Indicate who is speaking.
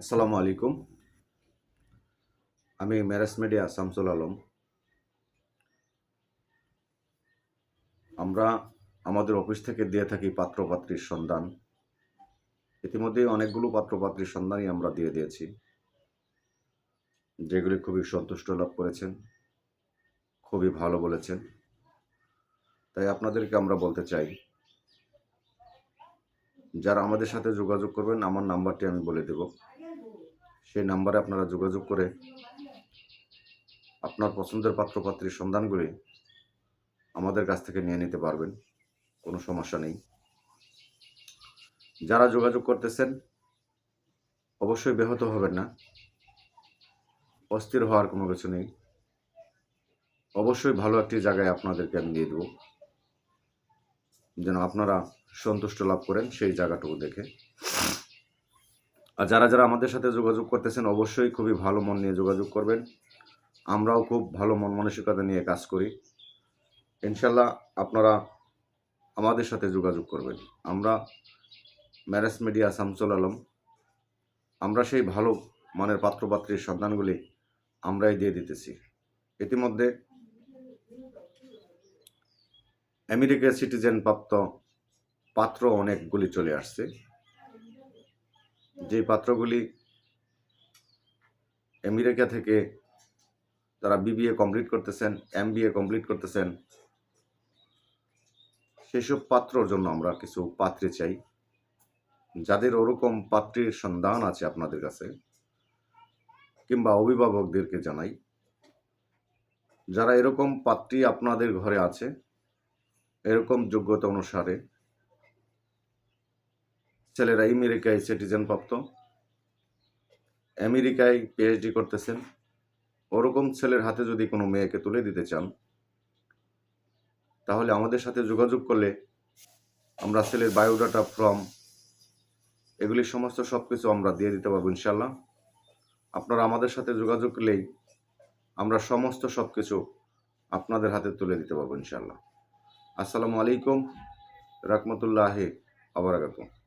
Speaker 1: আসসালামু আলাইকুম। আমি ম্যারেজ মিডিয়া শামসুল আলম। আমরা আমাদের অফিস থেকে দিয়ে থাকি পাত্রপাত্রীর সন্ধান। ইতিমধ্যে অনেকগুলো পাত্রপাত্রীর সন্ধানই আমরা দিয়ে দিয়েছি, যেগুলি খুবই সন্তুষ্ট লাভ করেছেন, খুবই ভালো বলেছেন। তাই আপনাদেরকে আমরা বলতে চাই, যারা আমাদের সাথে যোগাযোগ করবেন, আমার নাম্বারটি আমি বলে দেব। সেই নাম্বারে আপনারা যোগাযোগ করে আপনার পছন্দের পাত্রপাত্রীর সন্ধানগুলি আমাদের কাছ থেকে নিয়ে নিতে পারবেন। কোনো সমস্যা নেই। যারা যোগাযোগ করতেছেন, অবশ্যই ব্যাহত হবেন না। অস্থির হওয়ার কোনো কিছু নেই। অবশ্যই ভালো একটি জায়গায় আপনাদেরকে আমি দিয়ে দেবো। যেন আপনারা সন্তুষ্ট লাভ করেন সেই জায়গাটুকু দেখে। আর যারা যারা আমাদের সাথে যোগাযোগ করতেছেন, অবশ্যই খুবই ভালো মন নিয়ে যোগাযোগ করবেন। আমরাও খুব ভালো মন মানসিকতা নিয়ে কাজ করি। ইনশাল্লাহ আপনারা আমাদের সাথে যোগাযোগ করবেন। আমরা ম্যারেজ মিডিয়া শামসুল আলম, আমরা সেই ভালো মানের পাত্রপাত্রীর সন্ধানগুলি আমরাই দিয়ে দিতেছি। ইতিমধ্যে আমেরিকা সিটিজেন প্রাপ্ত পাত্র অনেকগুলি চলে আসছে। যে পাত্রগুলি আমেরিকা থেকে তারা বিবিএ কমপ্লিট করতেছেন, এমবিএ কমপ্লিট করতেছেন, সেসব পাত্রর জন্য আমরা কিছু পাত্রী চাই। যাদের ওরকম পাত্রীর সন্ধান আছে আপনাদের কাছে, কিংবা অভিভাবকদেরকে জানাই। যারা এরকম পাত্রী আপনাদের ঘরে আছে, এরকম যোগ্যতা অনুসারে ছেলেরা আমেরিকায় সিটিজেন প্রাপ্ত আমেরিকায় পিএইচডি করতেছেন। ওরকম ছেলের হাতে যদি কোনো মেয়েকে তুলে দিতে চান, তাহলে আমাদের সাথে যোগাযোগ করলে আমরা ছেলের বায়োডাটা ফর্ম এগুলি সমস্ত সব কিছু আমরা দিয়ে দিতে পারব ইনশাল্লাহ আপনারা আমাদের সাথে যোগাযোগ করলেই আমরা সমস্ত সব কিছু আপনাদের হাতে তুলে দিতে পারব ইনশাল্লাহ আসসালামু আলাইকুম, রহমতুল্লাহ আবরাকাতুম